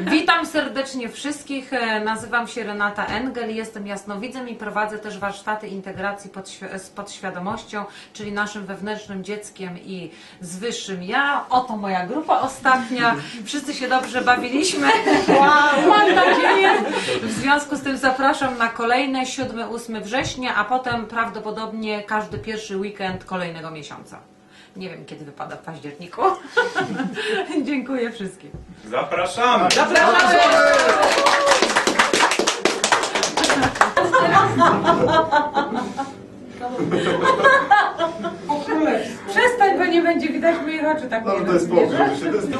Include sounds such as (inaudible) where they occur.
Witam serdecznie wszystkich. E, Nazywam się Renata Engel, jestem jasnowidzem i prowadzę też warsztaty integracji podświ- z podświadomością, czyli naszym wewnętrznym dzieckiem i z wyższym ja. Oto moja grupa ostatnia. Wszyscy się dobrze bawiliśmy. (laughs) Mam nadzieję. W związku z tym zapraszam na kolejne 7-8 września, a potem prawdopodobnie każdy pierwszy weekend kolejnego miesiąca. Nie wiem, kiedy wypada w październiku. (laughs) Dziękuję wszystkim. Zapraszamy! Zapraszamy! (laughs) Przestań, bo nie będzie widać moich oczu tak No nie to jest to jest